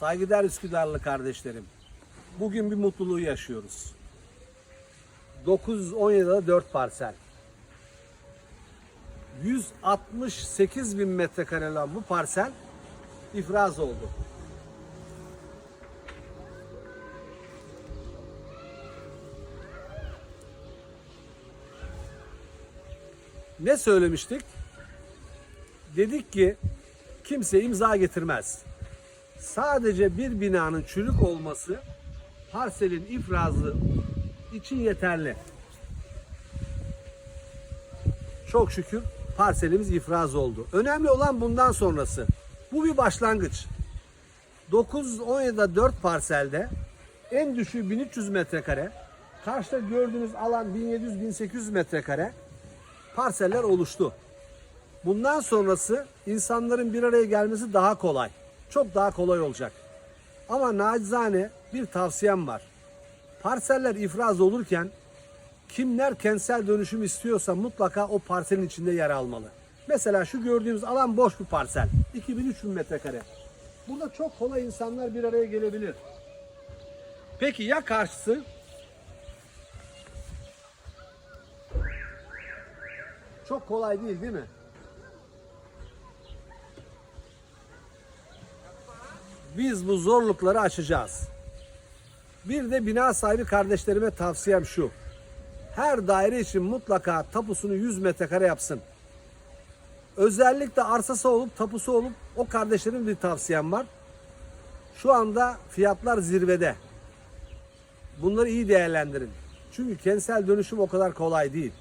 Saygıdeğer Üsküdarlı kardeşlerim. Bugün bir mutluluğu yaşıyoruz. 917'de 4 parsel. 168 bin metrekare olan bu parsel ifraz oldu. Ne söylemiştik? Dedik ki kimse imza getirmez. Sadece bir binanın çürük olması parselin ifrazı için yeterli. Çok şükür parselimiz ifraz oldu. Önemli olan bundan sonrası. Bu bir başlangıç. 917'de 4 parselde en düşüğü 1300 metrekare. Karşıda gördüğünüz alan 1700-1800 metrekare parseller oluştu. Bundan sonrası insanların bir araya gelmesi daha kolay. Çok daha kolay olacak. Ama nacizane bir tavsiyem var. Parseller ifraz olurken kimler kentsel dönüşüm istiyorsa mutlaka o parselin içinde yer almalı. Mesela şu gördüğümüz alan boş bir parsel. 2000-3000 metrekare. Burada çok kolay insanlar bir araya gelebilir. Peki ya karşısı? Çok kolay değil değil mi? Biz bu zorlukları aşacağız. Bir de bina sahibi kardeşlerime tavsiyem şu. Her daire için mutlaka tapusunu 100 metrekare yapsın. Özellikle arsası olup tapusu olup o kardeşlerim bir tavsiyem var. Şu anda fiyatlar zirvede. Bunları iyi değerlendirin. Çünkü kentsel dönüşüm o kadar kolay değil.